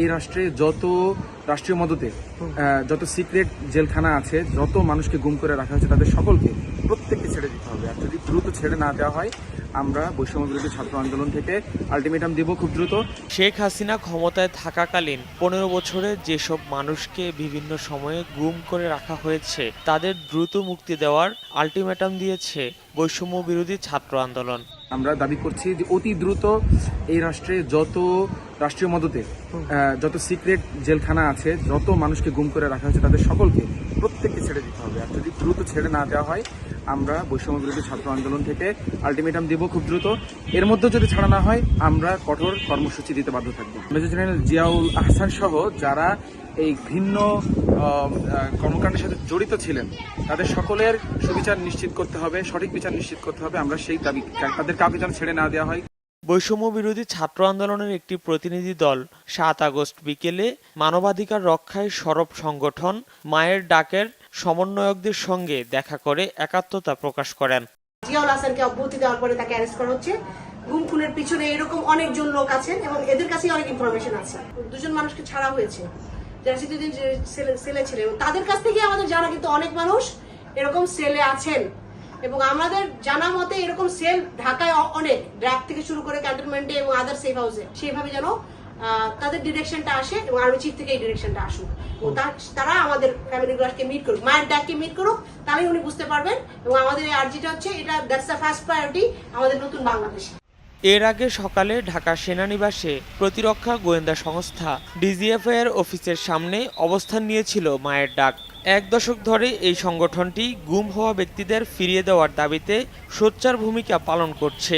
এই রাষ্ট্রে যত রাষ্ট্রীয় মদতে যত সিক্রেট জেলখানা আছে, যত মানুষকে গুম করে রাখা হয়েছে, তাদের সকলকে প্রত্যেককে ছেড়ে দিতে হবে। আর যদি দ্রুত ছেড়ে না দেওয়া হয়, আমরা বৈষম্য বিরোধী ছাত্র আন্দোলন থেকে আলটিমেটাম দিব খুব দ্রুত। শেখ হাসিনা ক্ষমতায় থাকাকালীন পনেরো বছরে যেসব মানুষকে বিভিন্ন সময়ে গুম করে রাখা হয়েছে, তাদের দ্রুত মুক্তি দেওয়ার আলটিমেটাম দিয়েছে বৈষম্য বিরোধী ছাত্র আন্দোলন। আমরা দাবি করছি যে অতি দ্রুত এই রাষ্ট্রে যত রাষ্ট্রীয় মদতে যত সিক্রেট জেলখানা আছে যত মানুষকে গুম করে রাখা হয়েছে তাদের সকলকে প্রত্যেককে ছেড়ে দিতে হবে। আর যদি দ্রুত ছেড়ে না দেওয়া হয় আমরা বৈষম্য বিরোধী ছাত্র আন্দোলন থেকে আলটিমেটাম দিব খুব দ্রুত। এর মধ্যে যদি ছাড়া না হয়, আমরা কঠোর কর্মসূচি দিতে বাধ্য থাকব। মেজর জেনারেল জিয়াউল আহসান সহ যারা এই ভিন্ন কর্মকাণ্ডের সাথে জড়িত ছিলেন, তাদের সকলের সুবিচার নিশ্চিত করতে হবে, সঠিক বিচার নিশ্চিত করতে হবে। আমরা সেই দাবি, তাদের কাউকে যেন ছেড়ে না দেওয়া হয়। বৈষম্য বিরোধী ছাত্র আন্দোলনের একটি প্রতিনিধি দল সাত আগস্ট বিকেলে মানবাধিকার রক্ষায় সরব সংগঠন মায়ের ডাকের সমন্বয়কদের সঙ্গে দেখা করে একাত্মতা প্রকাশ করেন। জিয়াউল হাসানকে অব্যাহতি দেওয়ার পরে তাকে অ্যারেস্ট করা হচ্ছে। গুম খুনের পিছনে এরকম অনেকজন লোক আছেন এবং এদের কাছে অনেক ইনফরমেশন আছে। দুজন মানুষকে ছাড়া হয়েছে। যারা সিটিজেন সেলে এবং তাদের কাছ থেকে আমাদের জানা কিন্তু অনেক মানুষ এরকম সেলে আছেন। এবং আমাদের জানা মতে এরকম সেল ঢাকায় অনেক। ড্রাগ থেকে শুরু করে ক্যান্টনমেন্টে এবং আদার সেফ হাউসে সেইভাবে যেন তাদের ডিরেকশনটা আসে এবং আর্মি চিফ থেকে এই ডিরেকশনটা আসুক। তারা আমাদের ফ্যামিলি ফ্যামিলিগুলোকে মিট করুক। মায়ের ডাককে মিট করুক, তাহলেই উনি বুঝতে পারবেন এবং আমাদের এই আর্জিটা হচ্ছে, এটা দ্যাটস দ্য ফার্স্ট প্রায়োরিটি আমাদের নতুন বাংলাদেশ। এর আগে সকালে ঢাকা সেনানিবাসে প্রতিরক্ষা গোয়েন্দা সংস্থা ডিজিএফআই এর অফিসের সামনে অবস্থান নিয়েছিল মায়ের ডাক। এক দশক ধরে এই সংগঠনটি গুম হওয়া ব্যক্তিদের ফিরিয়ে দেওয়ার দাবিতে সোচ্চার ভূমিকা পালন করছে।